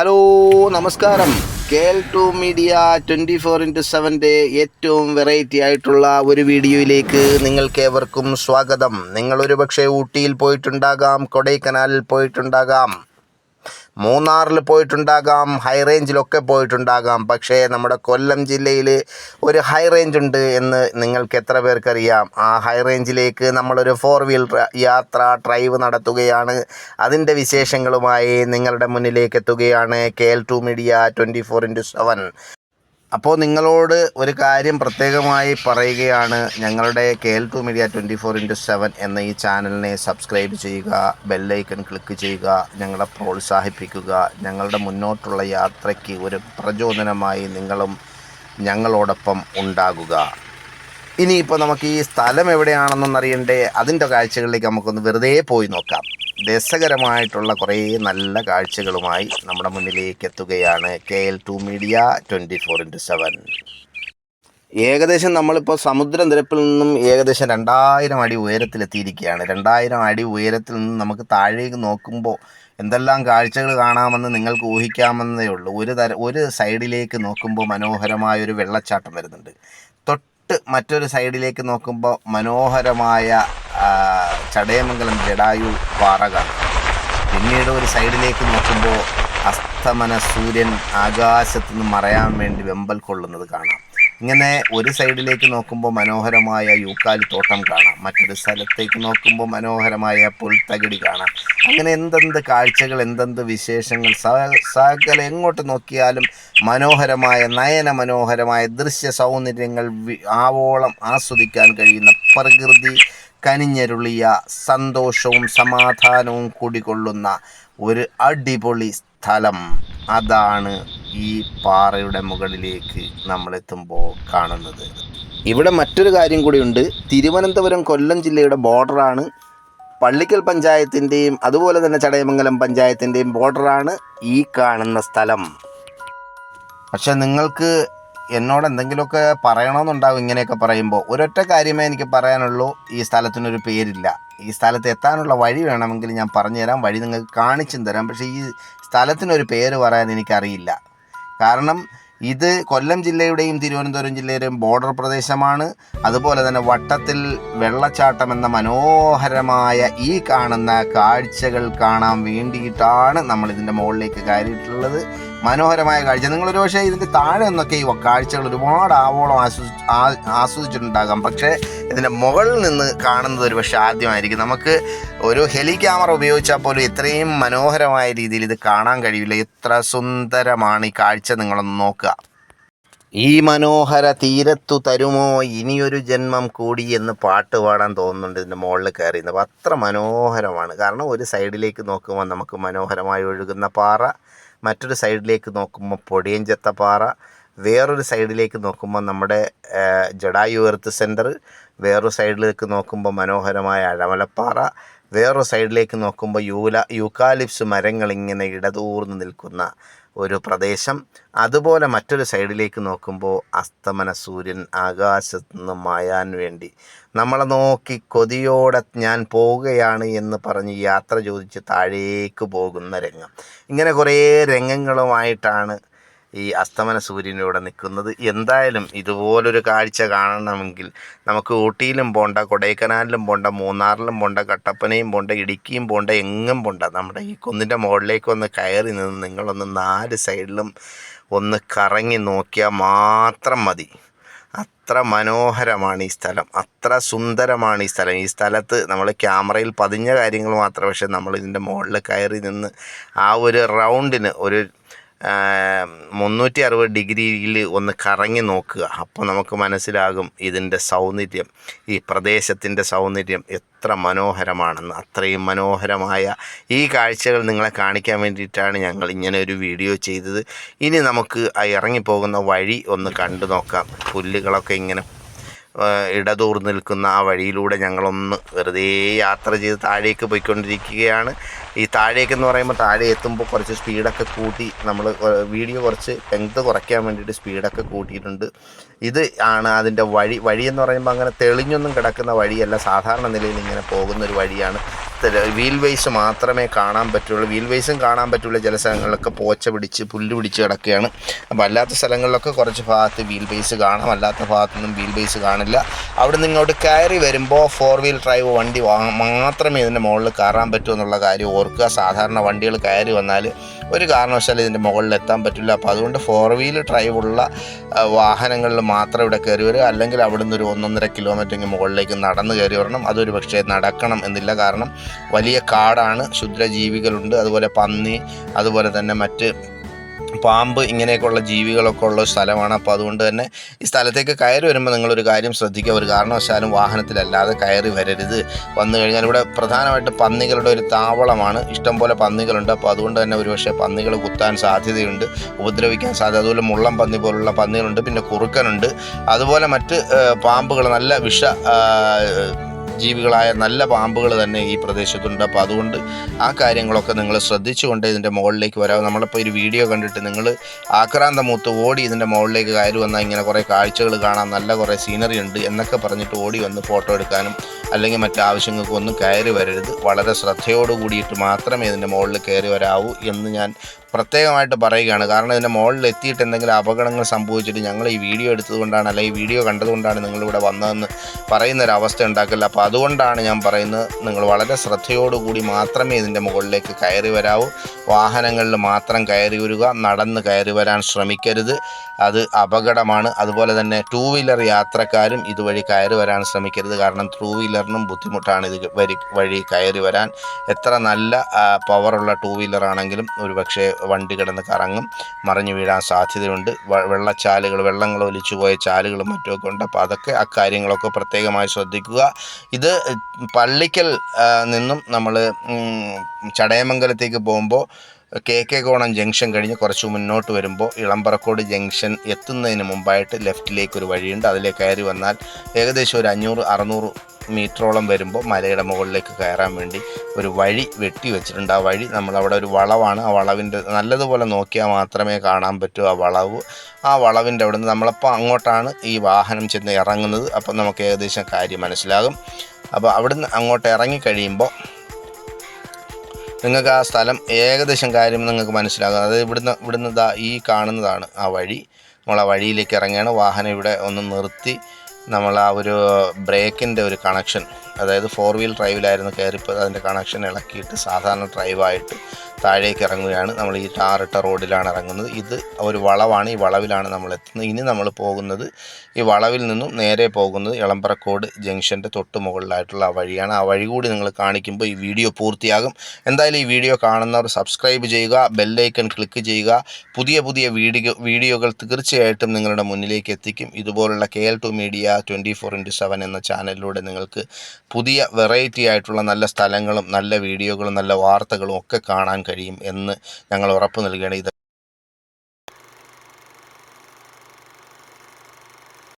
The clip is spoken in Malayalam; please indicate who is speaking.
Speaker 1: ഹലോ നമസ്കാരം. K L two media twenty four into സെവന്റെ ഏറ്റവും വെറൈറ്റി ആയിട്ടുള്ള ഒരു വീഡിയോയിലേക്ക് നിങ്ങൾക്കേവർക്കും സ്വാഗതം. നിങ്ങളൊരു പക്ഷേ ഊട്ടിയിൽ പോയിട്ടുണ്ടാകാം കൊടൈക്കനാലിൽ പോയിട്ടുണ്ടാകാം. മൂന്നാറിൽ പോയിട്ടുണ്ടാകാം ഹൈ റേഞ്ചിലൊക്കെ പോയിട്ടുണ്ടാകാം. പക്ഷേ നമ്മുടെ കൊല്ലം ജില്ലയിൽ ഒരു ഹൈ റേഞ്ച് ഉണ്ട് എന്ന് നിങ്ങൾക്ക് എത്ര പേർക്കറിയാം? ആ ഹൈ റേഞ്ചിലേക്ക് നമ്മളൊരു ഫോർ വീൽ യാത്ര ഡ്രൈവ് നടത്തുകയാണ്. അതിന്റെ വിശേഷങ്ങളുമായി നിങ്ങളുടെ മുന്നിലേക്ക് എത്തുകയാണ് K L two media twenty four into seven അപ്പോൾ നിങ്ങളോട് ഒരു കാര്യം പ്രത്യേകമായി പറയുകയാണ്. ഞങ്ങളുടെ K L two media twenty four into seven എന്ന ഈ ചാനലിനെ സബ്സ്ക്രൈബ് ചെയ്യുക ബെല്ലൈക്കൺ ക്ലിക്ക് ചെയ്യുക ഞങ്ങളെ പ്രോത്സാഹിപ്പിക്കുക ഞങ്ങളുടെ മുന്നോട്ടുള്ള യാത്രയ്ക്ക് ഒരു പ്രചോദനമായി നിങ്ങളും ഞങ്ങളോടൊപ്പം ഉണ്ടാകുക. ഇനിയിപ്പോൾ നമുക്ക് ഈ സ്ഥലം എവിടെയാണെന്നൊന്നറിയണ്ടേ? അതിന്റെ കാഴ്ചകളിലേക്ക് നമുക്കൊന്ന് വെറുതെ പോയി നോക്കാം. രസകരമായിട്ടുള്ള കുറേ നല്ല കാഴ്ചകളുമായി നമ്മുടെ മുന്നിലേക്ക് എത്തുകയാണ് K L two media twenty four into seven. ഏകദേശം നമ്മളിപ്പോൾ സമുദ്രനിരപ്പിൽ നിന്നും ഏകദേശം രണ്ടായിരം അടി ഉയരത്തിലെത്തിയിരിക്കുകയാണ്. രണ്ടായിരം അടി ഉയരത്തിൽ നിന്ന് നമുക്ക് താഴേക്ക് നോക്കുമ്പോൾ എന്തെല്ലാം കാഴ്ചകൾ കാണാമെന്ന് നിങ്ങൾക്ക് ഊഹിക്കാമെന്നേ ഉള്ളൂ. ഒരു തര ഒരു സൈഡിലേക്ക് നോക്കുമ്പോൾ മനോഹരമായ ഒരു വെള്ളച്ചാട്ടം വരുന്നുണ്ട്. തൊട്ട് മറ്റൊരു സൈഡിലേക്ക് നോക്കുമ്പോൾ മനോഹരമായ ചടയമംഗലം ജഡായു പാറ കാണാം പിന്നീട് ഒരു സൈഡിലേക്ക് നോക്കുമ്പോൾ അസ്തമന സൂര്യൻ ആകാശത്തു നിന്ന് മറയാൻ വേണ്ടി വെമ്പൽ കൊള്ളുന്നത് കാണാം. ഇങ്ങനെ ഒരു സൈഡിലേക്ക് നോക്കുമ്പോൾ മനോഹരമായ യൂക്കാലി തോട്ടം കാണാം. മറ്റൊരു സ്ഥലത്തേക്ക് നോക്കുമ്പോൾ മനോഹരമായ പുൽത്തകിടി കാണാം. അങ്ങനെ എന്തെന്ത് കാഴ്ചകൾ എന്തെന്ത് വിശേഷങ്ങൾ സകല എങ്ങോട്ട് നോക്കിയാലും മനോഹരമായ നയന മനോഹരമായ ദൃശ്യ സൗന്ദര്യങ്ങൾ ആവോളം ആസ്വദിക്കാൻ കഴിയുന്ന പ്രകൃതി കനിഞ്ഞരുളിയ സന്തോഷവും സമാധാനവും കൂടിക്കൊള്ളുന്ന ഒരു അടിപൊളി സ്ഥലം. അതാണ് ഈ പാറയുടെ മുകളിലേക്ക് നമ്മൾ എത്തുമ്പോൾ കാണുന്നത്. ഇവിടെ മറ്റൊരു കാര്യം കൂടിയുണ്ട്. തിരുവനന്തപുരം കൊല്ലം ജില്ലയുടെ ബോർഡറാണ്. പള്ളിക്കൽ പഞ്ചായത്തിന്റെയും അതുപോലെ തന്നെ ചടയമംഗലം പഞ്ചായത്തിന്റെയും ബോർഡറാണ് ഈ കാണുന്ന സ്ഥലം. പക്ഷെ നിങ്ങൾക്ക് എന്നോട് എന്തെങ്കിലുമൊക്കെ പറയണമെന്നുണ്ടാവും ഇങ്ങനെയൊക്കെ പറയുമ്പോൾ ഒരൊറ്റ കാര്യമേ എനിക്ക് പറയാനുള്ളൂ ഈ സ്ഥലത്തിനൊരു പേരില്ല. ഈ സ്ഥലത്ത് എത്താനുള്ള വഴി വേണമെങ്കിൽ ഞാൻ പറഞ്ഞുതരാം വഴി നിങ്ങൾക്ക് കാണിച്ചും തരാം പക്ഷേ ഈ സ്ഥലത്തിനൊരു പേര് പറയാൻ എനിക്കറിയില്ല. കാരണം ഇത് കൊല്ലം ജില്ലയുടെയും തിരുവനന്തപുരം ജില്ലയുടെയും ബോർഡർ പ്രദേശമാണ്. അതുപോലെ തന്നെ വട്ടത്തിൽ വെള്ളച്ചാട്ടം എന്ന മനോഹരമായ ഈ കാണുന്ന കാഴ്ചകൾ കാണാൻ വേണ്ടിയിട്ടാണ് നമ്മൾ ഇതിന്റെ മുകളിലേക്ക് കയറിയിട്ടുള്ളത്. മനോഹരമായ കാഴ്ച. നിങ്ങൾ പക്ഷേ ഇതിന്റെ താഴെ നിന്നൊക്കെ ഈ കാഴ്ചകൾ ഒരുപാട് ആവോളം ആസ്വദി ആ- ആസ്വദിച്ചിട്ടുണ്ടാകാം. പക്ഷേ ഇതിന്റെ മുകളിൽ നിന്ന് കാണുന്നത് ഒരു പക്ഷേ ആദ്യമായിരിക്കും. നമുക്ക് ഒരു ഹെലി ക്യാമറ ഉപയോഗിച്ചാൽ പോലും ഇത്രയും മനോഹരമായ രീതിയിൽ ഇത് കാണാൻ കഴിയില്ല. എത്ര സുന്ദരമാണ് ഈ കാഴ്ച നിങ്ങളൊന്ന് നോക്കുക. ഈ മനോഹര തീരത്തു തരുമോ? ഇനിയൊരു ജന്മം കൂടി എന്ന് പാട്ട് പാടാൻ തോന്നുന്നുണ്ട് ഇതിന്റെ മുകളിൽ കയറി അപ്പോൾ അത്ര മനോഹരമാണ്. കാരണം ഒരു സൈഡിലേക്ക് നോക്കുമ്പോൾ നമുക്ക് മനോഹരമായി ഒഴുകുന്ന പാറ മറ്റൊരു സൈഡിലേക്ക് നോക്കുമ്പോൾ പൊടിയഞ്ചത്തപ്പാറ വേറൊരു സൈഡിലേക്ക് നോക്കുമ്പോൾ നമ്മുടെ ജഡായു എർത്ത് സെന്റർ വേറൊരു സൈഡിലേക്ക് നോക്കുമ്പോൾ മനോഹരമായ അഴമലപ്പാറ വേറൊരു സൈഡിലേക്ക് നോക്കുമ്പോൾ യൂല യൂക്കാലിപ്സ് മരങ്ങൾ ഇങ്ങനെ ഇടതൂർന്ന് നിൽക്കുന്ന ഒരു പ്രദേശം. അതുപോലെ മറ്റൊരു സൈഡിലേക്ക് നോക്കുമ്പോൾ അസ്തമന സൂര്യൻ ആകാശത്ത് നിന്ന് മായാൻ വേണ്ടി. നമ്മളെ നോക്കി കൊതിയോടെ ഞാൻ പോവുകയാണ് എന്ന് പറഞ്ഞ് യാത്ര ചോദിച്ച് താഴേക്ക് പോകുന്ന രംഗം. ഇങ്ങനെ കുറേ രംഗങ്ങളുമായിട്ടാണ് ഈ അസ്തമന സൂര്യനിവിടെ നിൽക്കുന്നത്. എന്തായാലും ഇതുപോലൊരു കാഴ്ച കാണണമെങ്കിൽ നമുക്ക് ഊട്ടിയിലും പോണ്ട കൊടൈക്കനാലിലും പോണ്ട മൂന്നാറിലും പോണ്ട കട്ടപ്പനയും പോണ്ട ഇടുക്കിയും പോണ്ട എങ്ങും പോണ്ട. നമ്മുടെ ഈ കുന്നിന്റെ മുകളിലേക്ക് ഒന്ന് കയറി നിന്ന് നിങ്ങളൊന്ന് നാല് സൈഡിലും ഒന്ന് കറങ്ങി നോക്കിയാൽ മാത്രം മതി. അത്ര മനോഹരമാണ് ഈ സ്ഥലം. അത്ര സുന്ദരമാണ് ഈ സ്ഥലം. ഈ സ്ഥലത്ത് നമ്മൾ ക്യാമറയിൽ പതിഞ്ഞ കാര്യങ്ങൾ മാത്രം പക്ഷേ നമ്മൾ ഇതിന്റെ മുകളിൽ കയറി നിന്ന് ആ ഒരു റൗണ്ടിന് ഒരു മുന്നൂറ്റി അറുപത് ഡിഗ്രിയിൽ ഒന്ന് കറങ്ങി നോക്കുക. അപ്പോൾ നമുക്ക് മനസ്സിലാകും ഇതിന്റെ സൗന്ദര്യം ഈ പ്രദേശത്തിന്റെ സൗന്ദര്യം എത്ര മനോഹരമാണെന്ന്. അത്രയും മനോഹരമായ ഈ കാഴ്ചകൾ നിങ്ങളെ കാണിക്കാൻ വേണ്ടിയിട്ടാണ് ഞങ്ങൾ ഇങ്ങനെ ഒരു വീഡിയോ ചെയ്തത്. ഇനി നമുക്ക് ഇറങ്ങിപ്പോകുന്ന വഴി ഒന്ന് കണ്ടു നോക്കാം. പുല്ലുകളൊക്കെ ഇങ്ങനെ ഇടതൂർന്ന് നിൽക്കുന്ന ആ വഴിയിലൂടെ ഞങ്ങളൊന്ന് വെറുതെ യാത്ര ചെയ്ത് താഴേക്ക് പോയിക്കൊണ്ടിരിക്കുകയാണ്. ഈ താഴേക്കെന്ന് പറയുമ്പോൾ താഴെ എത്തുമ്പോൾ കുറച്ച് സ്പീഡൊക്കെ കൂട്ടി നമ്മൾ വീഡിയോ കുറച്ച് ലെങ്ത് കുറയ്ക്കാൻ വേണ്ടിയിട്ട് സ്പീഡൊക്കെ കൂട്ടിയിട്ടുണ്ട്. ഇത് ആണ് അതിന്റെ വഴി വഴിയെന്ന് പറയുമ്പോൾ അങ്ങനെ തെളിഞ്ഞൊന്നും കിടക്കുന്ന വഴിയല്ല. സാധാരണ നിലയിൽ ഇങ്ങനെ പോകുന്ന ഒരു വഴിയാണ്. വീൽ വേസ് മാത്രമേ കാണാൻ പറ്റുള്ളൂ. വീൽ വേസും കാണാൻ പറ്റുള്ള ചില സ്ഥലങ്ങളിലൊക്കെ പോച്ച പിടിച്ച് പുല്ല് പിടിച്ച് കിടക്കുകയാണ്. അപ്പോൾ അല്ലാത്ത സ്ഥലങ്ങളിലൊക്കെ കുറച്ച് ഭാഗത്ത് വീൽ വെയ്സ് കാണാം. അല്ലാത്ത ഭാഗത്തൊന്നും വീൽ ബേസ് കാണില്ല അവിടെ നിന്ന് ഇങ്ങോട്ട് കയറി വരുമ്പോൾ ഫോർ വീൽ ഡ്രൈവ് വണ്ടി മാത്രമേ ഇതിന്റെ മുകളിൽ കയറാൻ പറ്റൂ എന്നുള്ള കാര്യം ഓർക്കുക. സാധാരണ വണ്ടികൾ കയറി വന്നാൽ ഒരു കാരണവശാലും ഇതിന്റെ മുകളിൽ എത്താൻ പറ്റില്ല. അപ്പോൾ അതുകൊണ്ട് ഫോർ വീൽ ഡ്രൈവ് ഉള്ള വാഹനങ്ങളിൽ മാത്രം ഇവിടെ കയറി വരിക. അല്ലെങ്കിൽ അവിടെ നിന്ന് ഒരു ഒന്നൊന്നര കിലോമീറ്റർ മുകളിലേക്ക് നടന്ന് കയറി വരണം. അതൊരു പക്ഷേ നടക്കണം എന്നില്ല. കാരണം വലിയ കാടാണ്. ക്ഷുദ്രജീവികളുണ്ട്. അതുപോലെ പന്നി അതുപോലെ തന്നെ മറ്റ് പാമ്പ് ഇങ്ങനെയൊക്കെയുള്ള ജീവികളൊക്കെ ഉള്ള സ്ഥലമാണ്. അപ്പോൾ അതുകൊണ്ട് തന്നെ ഈ സ്ഥലത്തേക്ക് കയറി വരുമ്പോൾ നിങ്ങളൊരു കാര്യം ശ്രദ്ധിക്കുക. ഒരു കാരണവശാലും വാഹനത്തിലല്ലാതെ കയറി വരരുത്. വന്നു കഴിഞ്ഞാൽ ഇവിടെ പ്രധാനമായിട്ട് പന്നികളുടെ ഒരു താവളമാണ്. ഇഷ്ടംപോലെ പന്നികളുണ്ട്. അപ്പോൾ അതുകൊണ്ട് തന്നെ ഒരുപക്ഷെ പന്നികൾ കുത്താൻ സാധ്യതയുണ്ട്. ഉപദ്രവിക്കാൻ സാധ്യത. അതുപോലെ മുള്ളം പന്നി പോലുള്ള പന്നികളുണ്ട്. പിന്നെ കുറുക്കനുണ്ട്. അതുപോലെ മറ്റ് പാമ്പുകൾ നല്ല വിഷ ജീവികളായ നല്ല പാമ്പുകൾ തന്നെ ഈ പ്രദേശത്തുണ്ട്. അപ്പോൾ അതുകൊണ്ട് ആ കാര്യങ്ങളൊക്കെ നിങ്ങൾ ശ്രദ്ധിച്ചുകൊണ്ട് ഇതിന്റെ മുകളിലേക്ക് വരാം. നമ്മളിപ്പോൾ ഒരു വീഡിയോ കണ്ടിട്ട് നിങ്ങൾ ആക്രാന്തമൂത്ത് ഓടി ഇതിന്റെ മുകളിലേക്ക് കയറി വന്നാൽ ഇങ്ങനെ കുറേ കാഴ്ചകൾ കാണാൻ നല്ല കുറേ സീനറി ഉണ്ട് എന്നൊക്കെ പറഞ്ഞിട്ട് ഓടി വന്ന് ഫോട്ടോ എടുക്കാനും അല്ലെങ്കിൽ മറ്റാവശ്യങ്ങൾക്കൊന്നും കയറി വരരുത്. വളരെ ശ്രദ്ധയോട് കൂടിയിട്ട് മാത്രമേ ഇതിന്റെ മുകളിൽ കയറി വരാവൂ എന്ന് ഞാൻ പ്രത്യേകമായിട്ട് പറയുകയാണ്. കാരണം ഇതിന്റെ മുകളിൽ എത്തിയിട്ട് എന്തെങ്കിലും അപകടങ്ങൾ സംഭവിച്ചിട്ട് ഞങ്ങൾ ഈ വീഡിയോ എടുത്തതുകൊണ്ടാണ് അല്ലെങ്കിൽ ഈ വീഡിയോ കണ്ടതുകൊണ്ടാണ് നിങ്ങളിവിടെ വന്നതെന്ന് പറയുന്ന ഒരു അവസ്ഥ ഉണ്ടാക്കില്ല അപ്പോൾ അതുകൊണ്ടാണ് ഞാൻ പറയുന്നത് നിങ്ങൾ വളരെ ശ്രദ്ധയോടുകൂടി മാത്രമേ ഇതിന്റെ മുകളിലേക്ക് കയറി വരാവൂ. വാഹനങ്ങളിൽ മാത്രം കയറി വരിക നടന്ന് കയറി വരാൻ ശ്രമിക്കരുത്. അത് അപകടമാണ്. അതുപോലെ തന്നെ ടൂ വീലർ യാത്രക്കാരും ഇതുവഴി കയറി വരാൻ ശ്രമിക്കരുത്. കാരണം ത്രൂ വീലറിനും ബുദ്ധിമുട്ടാണ് ഇത് വരി വഴി കയറി വരാൻ. എത്ര നല്ല പവറുള്ള ടൂ വീലർ ആണെങ്കിലും ഒരു പക്ഷേ വണ്ടി കിടന്ന് കറങ്ങും മറിഞ്ഞു വീഴാൻ സാധ്യതയുണ്ട്. വെള്ളച്ചാലുകൾ വെള്ളങ്ങൾ ഒലിച്ചു പോയ ചാലുകളും മറ്റുമൊക്കെ ഉണ്ട്. അപ്പോൾ അതൊക്കെ അക്കാര്യങ്ങളൊക്കെ പ്രത്യേകമായി ശ്രദ്ധിക്കുക. ഇത് പള്ളിക്കൽ നിന്നും നമ്മൾ ചടയമംഗലത്തേക്ക് പോകുമ്പോൾ കെ കെ കോണം ജംഗ്ഷൻ കഴിഞ്ഞ് കുറച്ച് മുന്നോട്ട് വരുമ്പോൾ ഇളമ്പറക്കോട് ജംഗ്ഷൻ എത്തുന്നതിന് മുമ്പായിട്ട് ലെഫ്റ്റിലേക്ക് ഒരു വഴിയുണ്ട്. അതിലേക്ക് കയറി വന്നാൽ ഏകദേശം ഒരു അഞ്ഞൂറ് അറുന്നൂറ് മീറ്ററോളം വരുമ്പോൾ മലയുടെ മുകളിലേക്ക് കയറാൻ വേണ്ടി ഒരു വഴി വെട്ടി വെച്ചിട്ടുണ്ട്. ആ വഴി നമ്മളവിടെ ഒരു വളവാണ്. ആ വളവിന്റെ നല്ലതുപോലെ നോക്കിയാൽ മാത്രമേ കാണാൻ പറ്റൂ ആ വളവ്. ആ വളവിന്റെ അവിടെ നിന്ന് നമ്മളപ്പോൾ അങ്ങോട്ടാണ് ഈ വാഹനം ചെന്ന് ഇറങ്ങുന്നത്. അപ്പം നമുക്ക് ഏകദേശം കാര്യം മനസ്സിലാകും. അപ്പോൾ അവിടുന്ന് അങ്ങോട്ട് ഇറങ്ങിക്കഴിയുമ്പോൾ നിങ്ങൾക്ക് ആ സ്ഥലം ഏകദേശം കാര്യം നിങ്ങൾക്ക് മനസ്സിലാകും. അതായത് ഇവിടുന്ന് ഇവിടുന്ന് ഈ കാണുന്നതാണ് ആ വഴി. നമ്മൾ ആ വഴിയിലേക്ക് ഇറങ്ങിയാണ് വാഹനം ഇവിടെ ഒന്ന് നിർത്തി. നമ്മൾ ആ ഒരു ബ്രേക്കിന്റെ ഒരു കണക്ഷൻ അതായത് ഫോർ വീൽ ഡ്രൈവിലായിരുന്നു കയറിപ്പോൾ അതിന്റെ കണക്ഷൻ ഇളക്കിയിട്ട് സാധാരണ ഡ്രൈവായിട്ട് താഴേക്ക് ഇറങ്ങുകയാണ്. നമ്മൾ ഈ ടാറിട്ട റോഡിലാണ് ഇറങ്ങുന്നത്. ഇത് ഒരു വളവാണ്. ഈ വളവിലാണ് നമ്മൾ എത്തുന്നത്. ഇനി നമ്മൾ പോകുന്നത് ഈ വളവിൽ നിന്നും നേരെ പോകുന്നത് ഇളമ്പറക്കോട് ജംഗ്ഷന്റെ തൊട്ട് മുകളിലായിട്ടുള്ള ആ വഴിയാണ്. ആ വഴി കൂടി നിങ്ങൾ കാണിക്കുമ്പോൾ ഈ വീഡിയോ പൂർത്തിയാകും. എന്തായാലും ഈ വീഡിയോ കാണുന്നവർ സബ്സ്ക്രൈബ് ചെയ്യുക ബെല്ലൈക്കൺ ക്ലിക്ക് ചെയ്യുക. പുതിയ പുതിയ വീഡിയോ വീഡിയോകൾ തീർച്ചയായിട്ടും നിങ്ങളുടെ മുന്നിലേക്ക് എത്തിക്കും. ഇതുപോലുള്ള K L two media twenty four into seven എന്ന ചാനലിലൂടെ നിങ്ങൾക്ക് പുതിയ വെറൈറ്റി ആയിട്ടുള്ള നല്ല സ്ഥലങ്ങളും നല്ല വീഡിയോകളും നല്ല വാർത്തകളും ഒക്കെ കാണാൻ കഴിയും എന്ന് ഞങ്ങൾ ഉറപ്പ് നൽകുകയാണ് ഇത്